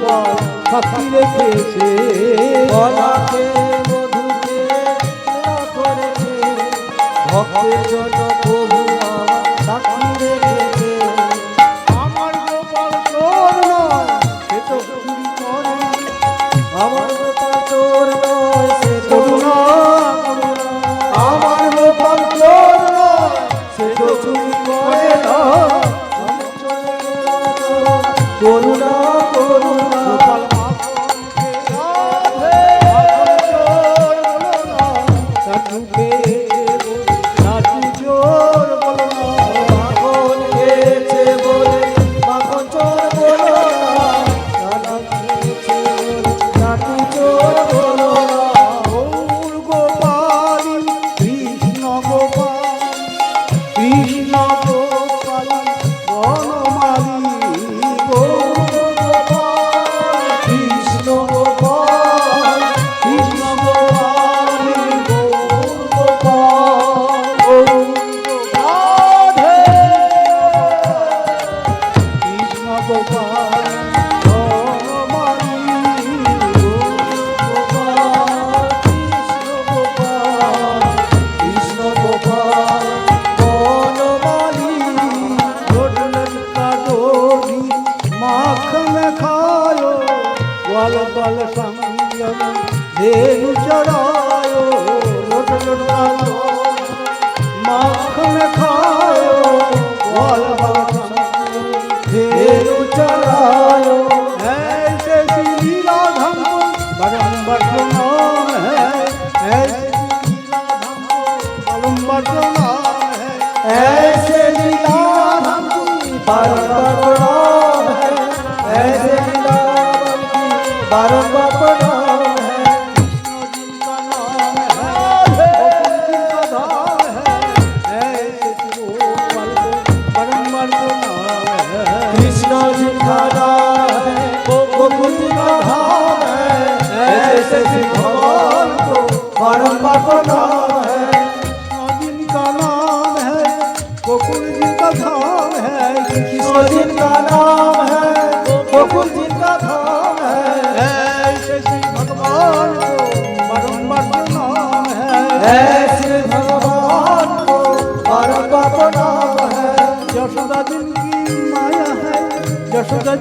গোপাল সাক্ষী রেখেছে। গলাকে মধুকে করেছে। ভক্তের জন্য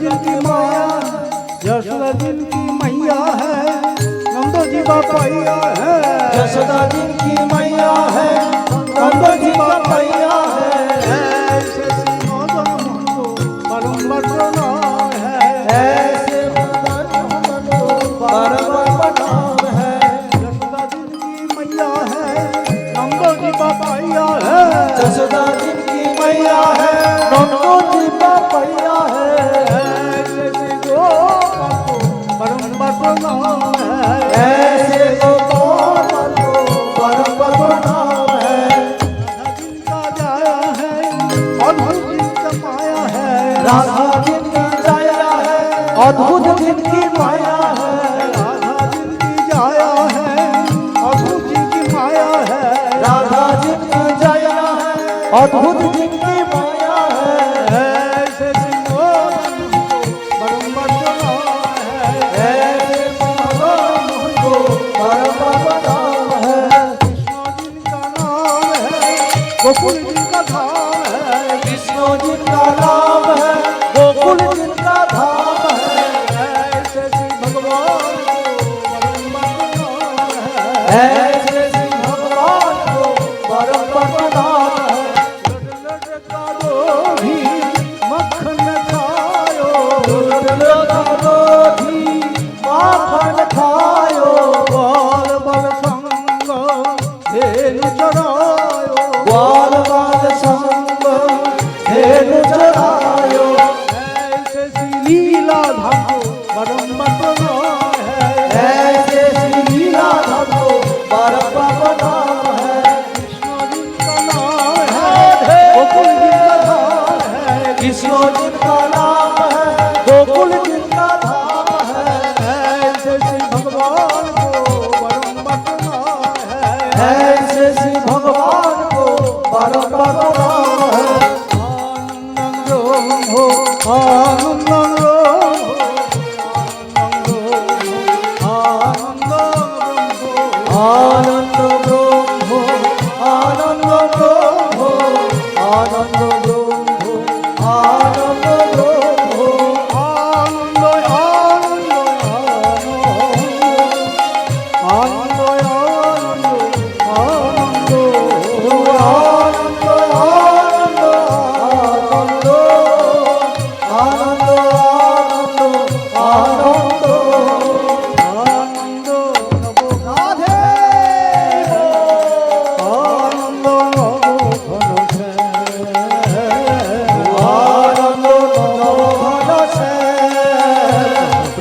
जिनकी माया यशोदा जिनकी मैया है नंदो जी बापैया है यशोदा जिनकी मैया है नंदो जी बापैया तो अद्भुत जिनकी माया है। राधा जिनकी जाया है अद्भुत जिनकी माया है। राधा जिनकी जाया है। अद्भुत जिनकी অনন্য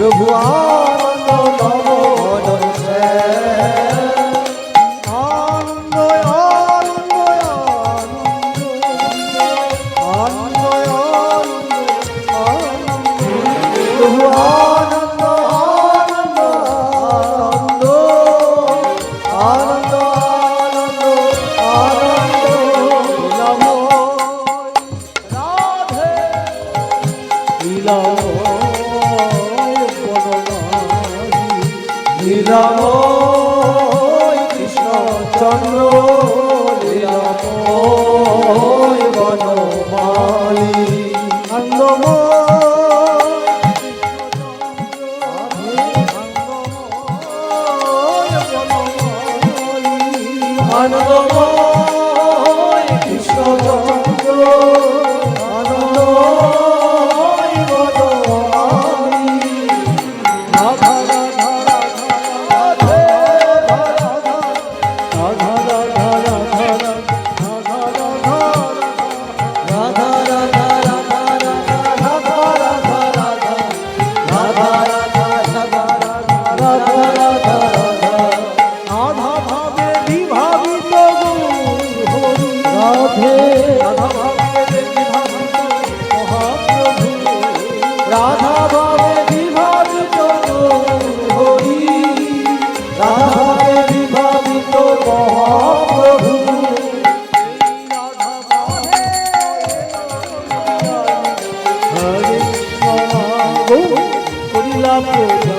પ્રભુ মানব na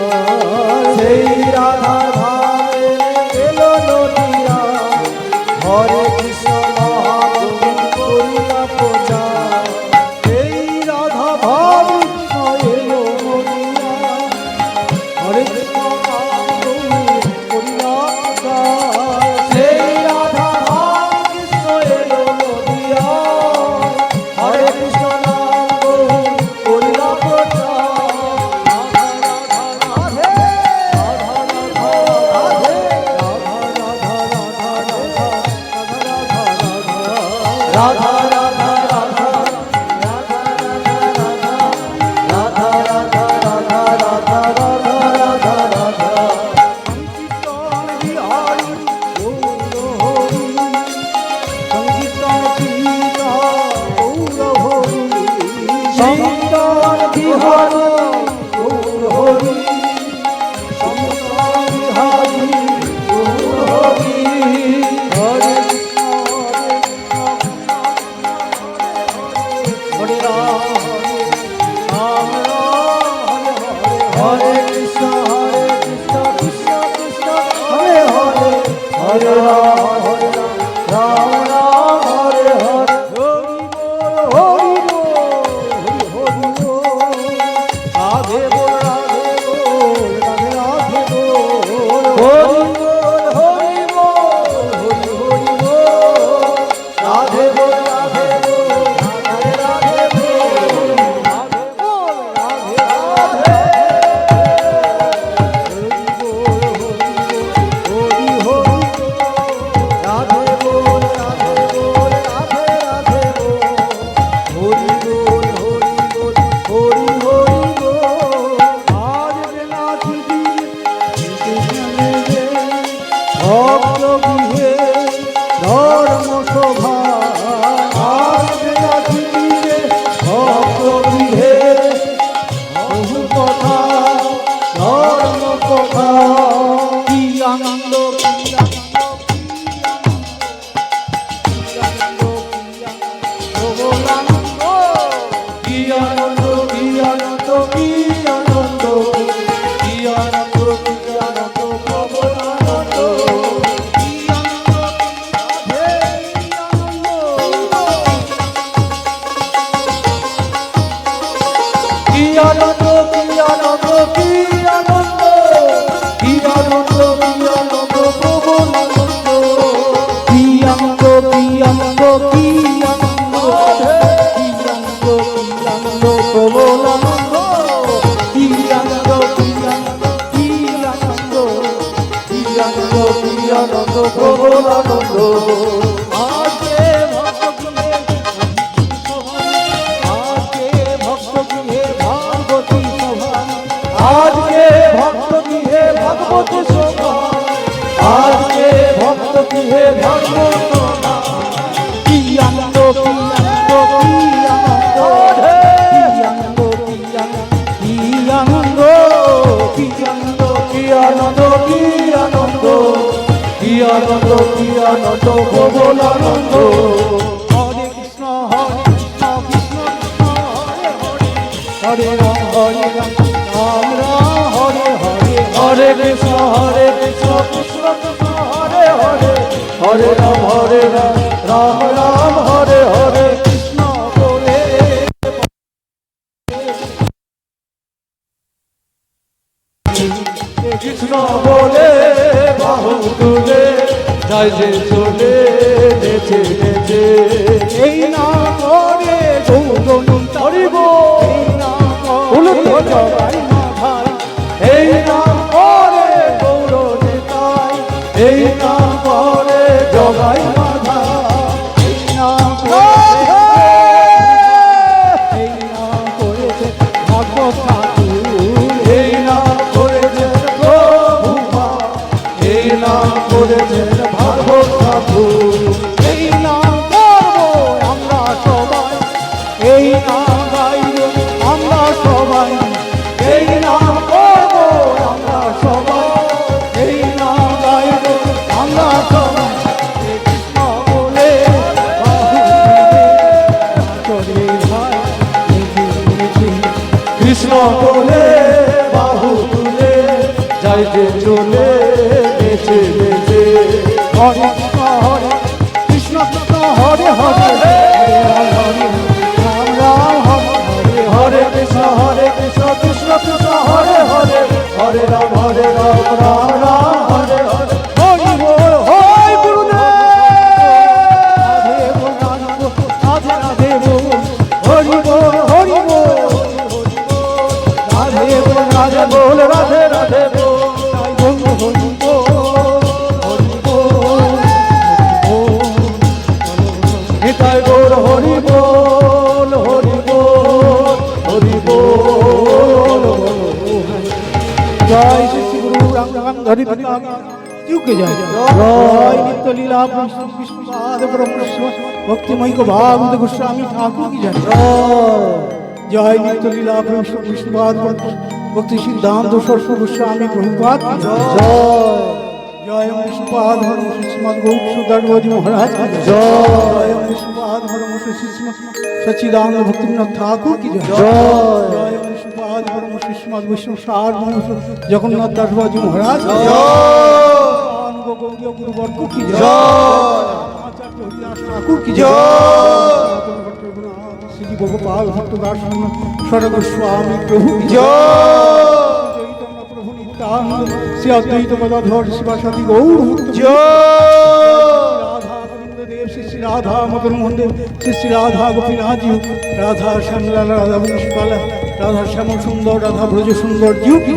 আনন্দ কি আনন্দ কি আনন্দ হরে রাম হরে রাম রাম রাম, হরে হরে কৃষ্ণ বলে কৃষ্ণ বলে, বাহু তুলে যায় যে চলে নেচে। এই নাম জয় গৌর হরি বল হরি বল হরি বল জয় শ্রী গুরু রাম রাম হরি क्योंकि जय जय नित्य लीला विश्वनाथ ब्रह्म भक्तिमय को भाव गोस्वामी ठाकुर की जय जय नित्य लीला विश्वनाथ भक्ति सिद्धांत सरस्व गोस्वामी प्रभुपाद की जय জয় পুষ্পাধর শ্রীমদ গৌরী মহারাজ জয়? পুষ্পাধর সচিদানন্দ ভক্তিনাথ ঠাকুর কি জয়? জয়। পুষ্পাধর শ্রীমদ বৈষ্ণব সার জগন্নাথ দাস বাজু মহারাজ গুরুবর্গ কি জয়? আচার্য হরিদাস ঠাকুর কি জয়? শ্রী গোপাল ভট্টদাস স্বর্গ স্বামী প্রভু জয়। নিত্যানন্দ শ্রী অদ্বৈত গদাধর শিবাসাদি গৌর দেব শ্রী শ্রী রাধা মদন মোহন দেব শ্রী শ্রী রাধা গোপীনাথ রাধা শ্যামলা রাধা বংশীপালা রাধা শ্যাম সুন্দর রাধা ব্রজ সুন্দর জিউ কি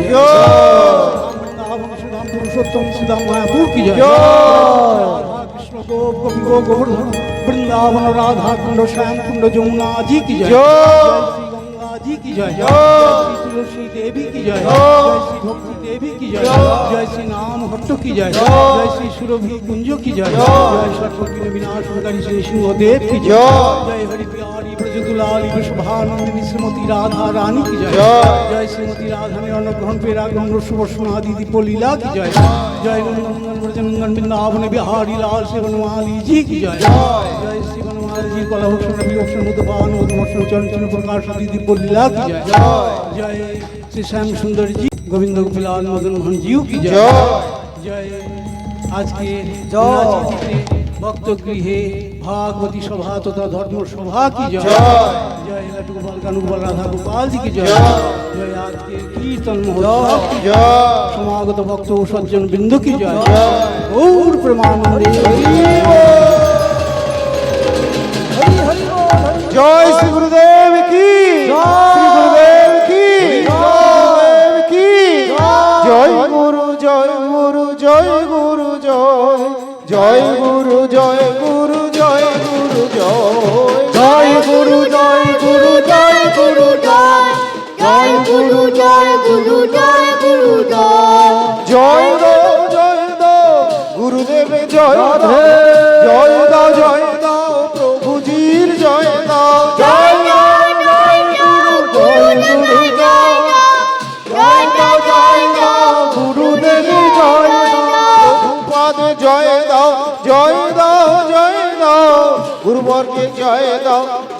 সুধাম পুরুষোত্তম সুধাম মায়াপুর কি জয় কৃষ্ণ গোপ গোপী গোবর্ধন বৃন্দাবন রাধা কুণ্ড শ্যাম কুণ্ড যমুনা জি কি জয় রাধি কি জয়? শ্রী তুলসী দেবী কি জয়? জয় শ্রী ভক্তি দেবী কি জয়? জয় শ্রী নাম হট্ট কি জয়? জয় শ্রী সুরভি কুঞ্জ কি জয়? জয় সর্ববিঘ্ন বিনাশনকারী শ্রী সিংহদেব কি জয়? জয় হরি ব্রজদুলাল শোভানন্দিনী শ্রীমতী রাধা রানী কি জয়? জয়। শ্রীমতী রাধানী অন্নগ্রহণ পেরাগম রসুবর্ষণাদি দীপলীলা কি জয়? জয় নন্দন ব্রজনন্দন বৃন্দাবন বিহারী লাল শিবনমালী জি কি জয়? জয়। শিবনমালীজির কলা ভূষণ বিভূষণ মধুবান মধুভূষণ চঞ্চন প্রকাশ দিদি বলীলা কি জয়? জয়। শ্রী শ্যাম সুন্দরজি গোবিন্দ গোপীলাল মদন মোহন জিউ কি জয়? জয়। আজকে ভক্তগৃহে ভাগবতী সভা তথা ধর্ম সভা কি জয়। জয়? গোপাল কানুগোপাল রাধা গোপাল কি জয়? জয়। আজকে কীর্তন মহোৎসব। কি জয়। সমাগত ভক্ত ও সজ্জন বিন্দু কি জয়? গৌর প্রেমানন্দে। জয় শ্রী গুরুদেব কি? গুরুদেব কি? কি? জয় গুরু জয় গুরু জয় গুরু জয়। জয় গুরু জয় গুরু।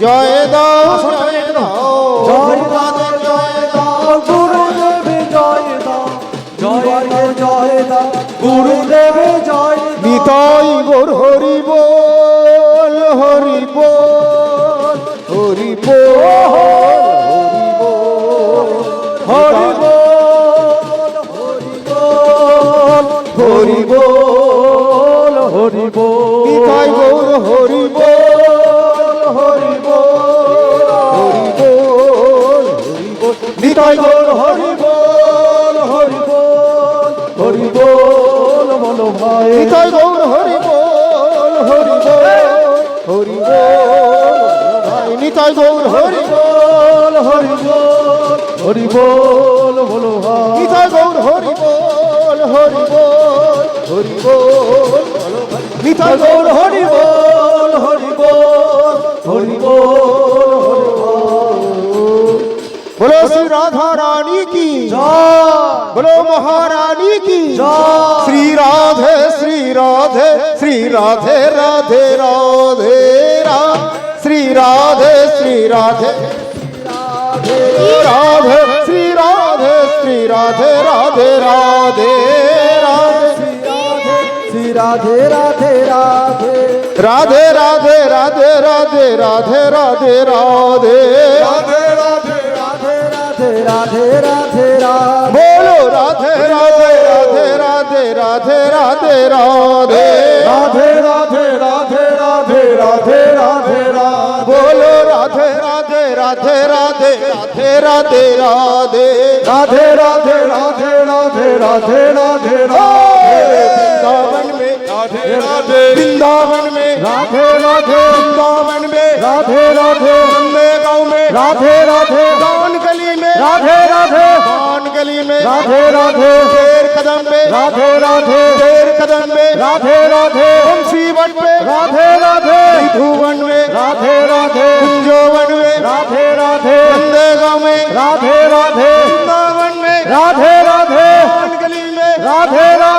দাও জয় দাও জয় দাও জয় দাও গুরুদেব জয় দাও জয় দাও জয় দাও গুরুদেব জয় নিতাই গোর হরি বল হরি বল হরি বল। হরি বল বলো হরি গৌর হরি বল হরি বল। হরি বল নিতাই গৌর হরি বল হরি বল। হরি বল হরি বল। বলো শ্রী রাধা রানী কি বলো মহারানী কি? শ্রী রাধে শ্রী রাধে শ্রী রাধে রাধে রাধে রা শ্রী রাধে শ্রী রাধে। রাধে শ্রী রাধে শ্রী রাধে রাধে রাধে শ্রী রাধে রাধে রাধে রাধে রাধে রাধে রাধে রাধে রাধে রাধে রাধে রাধে রাধে রাধে বলো রাধে রাধে রাধে রাধে রাধে রাধে রাধে রাধে রাধে রাধে রাধে রাধে राधे राधे राधे राधे राधे राधे राधे राधे राधे राधे वृंदावन में राधे राधे वृंदावन में राधे राधे वृंदावन में राधे राधे नंदे गाँव में राधे राधे दान गली में राधे राधे दान गली में। राधे राधे। शेर कदम पे। राधे राधे। शेर कदम पे। राधे राधे। तुलसी वन पे। राधे राधे। धुवन में। राधे राधे। कुंजोवन में। राधे राधे। नंदे गाँव में। राधे राधे। वृंदावन में। राधे राधे। गली में। राधे राधे।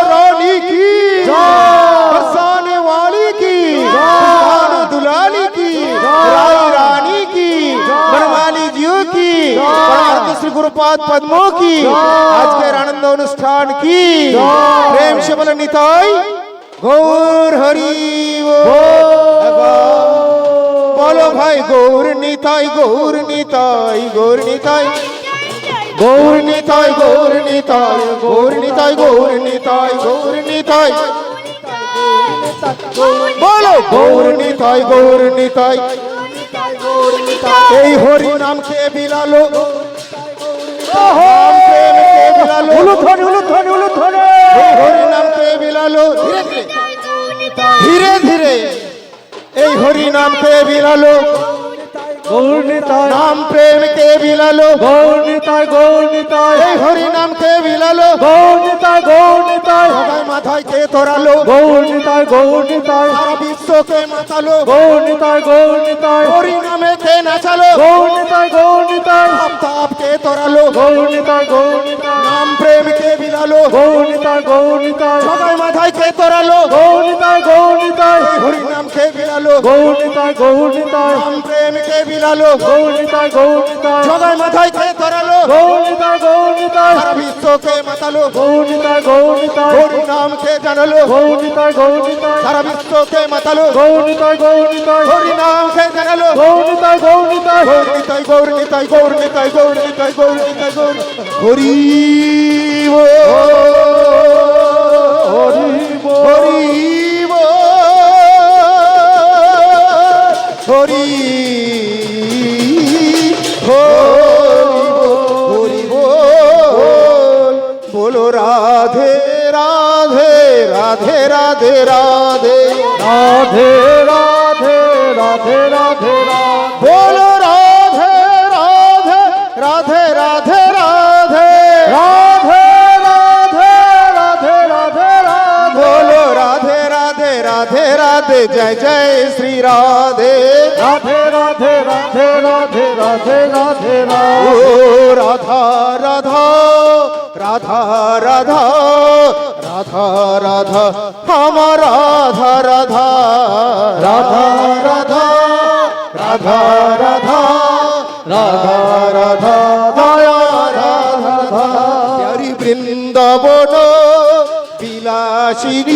रानी की बनमाली जीव की श्री गुरुपाद पद्मों की आज के आनंद अनुष्ठान की। प्रेम से निताई गौर हरि बोलो भाई गौर निताई गौर निताई गौर निताई गौर निताई गौर निताई गौर निताई गौर निताई गौर निताई बोलो गौर निताई गौर निताई এই হরি নাম খেয়ে বিলালো? হরি নাম খেয়ে বিলালো? ধীরে ধীরে। এই হরি নাম খেয়ে বিলালো? গৌরনিতায়। নাম প্রেমকে বিলালো। গৌরনিতায় গৌরনিতায়। এই হরি নামকে বিলালো। গৌরনিতায় গৌরনিতায়। সবাই মাথায় কে তোরালো গৌরনিতায় গৌরনিতায়। সারা বিশ্বকে মাতালো। গৌরনিতায় গৌরনিতায়। হরি নামে কে নাচালো? গৌরনিতায় গৌরনিতায়। আফতাব কে তোরালো গৌরনিতায় গৌরনিতায়। নাম প্রেমকে বিলালো। গৌরনিতায় গৌরনিতায়। সবাই মাথায় খেয়ে তোরালো। গৌণিতায় গৌণিতায় হরি নাম খেয়ে বিলালো। গৌণিতায় গৌণিতায় রাম প্রেম খেয়ে বিলালো। গৌণিতায় গৌণিতায় সবাই মাথায় খেয়ে তোরালো। গৌণিতায় গৌণিতায় সারা বিশ্বকে মাতালো। গৌণিতায় গৌণিতায় হরি নাম খেয়ে জানালো। গৌণিতায় গৌণিতায় সারা বিশ্বকে মাতালো। গৌণিতায় গৌণিতায় হরি নাম খেয়ে জানালো। গৌণিতায় গৌণিতায় গৌণিতায় গৌণিতায় গৌণিতায় গৌণিতায় গৌণিতায় গৌণ হরি হরি। বো হরি বো হরি হরি বল বলো রাধে রাধে রাধে রাধে রাধে রাধে রাধে রাধে রাধে রাধে রাধে রাধে জয় জয় শ্রী রাধে রাধে রাধে রাধে রাধে রাধে রাধে ও রাধে রাধা রাধা রাধা রাধা রাধা রাধা আমার রাধা রাধা রাধা রাধা রাধা রাধা রাধা রাধা দয়া রাধা রাধা প্যারি বৃন্দাবন বিলাসিনী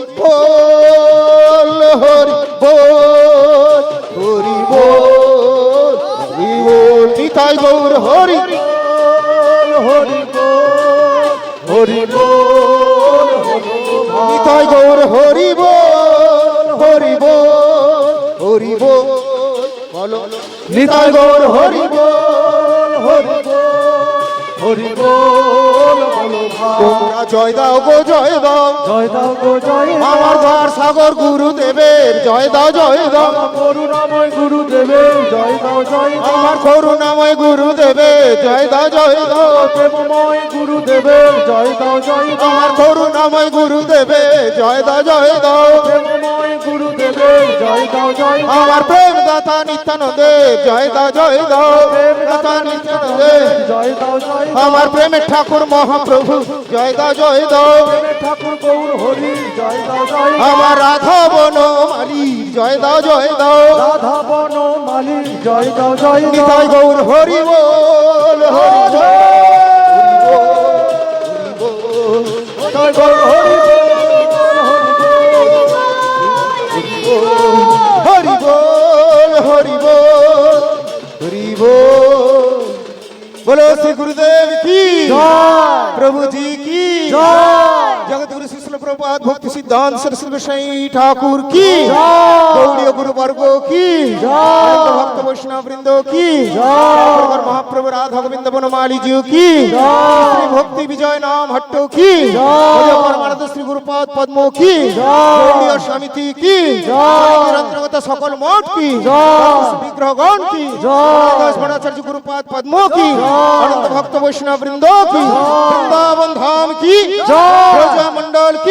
বল, হরি বল হরি বল হরি বল। নিতাই গৌর, হরি হরি বল হরি বল নিতাই গৌর, হরি বল হরি বল হরি বল। বলো। নিতাই গৌর, হরি বল, হরি হরি বল বলো তোমরা জয় দাও গো জয় দাও। জয় দাও গো জয় আমার ঘর সাগর গুরুদেবের জয় দাও জয় দাও। করুণাময় গুরুদেবের জয় দাও জয় দাও। আমার করুণাময় গুরুদেবে জয় দাও জয় দাও। প্রেমময় গুরুদেবের জয় দাও জয় দাও। আমার করুণাময় গুরুদেবে জয় দাও জয় দাও। প্রেমময় গুরুদেবের জয় দাও জয় দাও। আমার প্রেম দাতা নিত্যানন্দে জয় দাও জয় দাও। প্রেম দাতা নিত্যানন্দে জয় দাও জয় আমার প্রেমের ঠাকুর মহাপ্রভু। জয় দাও জয় দাও। ঠাকুর গৌর হরি জয় দাও জয় আমার রাধা বন মালি জয় দাও জয় দাও। রাধা বন মালি জয় দাও জয় দাও। গৌর হরি বল হরি বল জয় গৌর হরি হরি বল হরি বল হরি বল। বলো শ্রী গুরুদেব কি? প্রভুজি কি? জগৎ প্রপাত ভক্তি সিদ্ধান্ত সরস্বতী সাই ঠাকুর কি গৌড়ীয় গুরুবর্গ কি ভক্ত বৈষ্ণব বৃন্দ কি মহাপ্রভু রাধা গোবিন্দ বনমালী জিউ কি ভক্তি বিজয় নাম হট্ট কি শ্রী গুরুপদ পদ্ম কি সমিতি কি সকল মঠ কি বিগ্রহগণ কি ভট্টাচার্য গুরুপদ পদ্ম কি ভক্ত বৈষ্ণব বৃন্দ কি বৃন্দাবন ধাম কি মন্ডল কি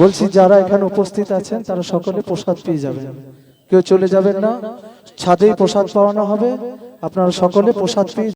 বলছি, যারা এখানে উপস্থিত আছেন, তারা সকলে প্রসাদ পেয়ে যাবেন। কেউ চলে যাবেন না। ছাদেই প্রসাদ পাওয়ানো হবে। আপনারা সকলে প্রসাদ পেয়ে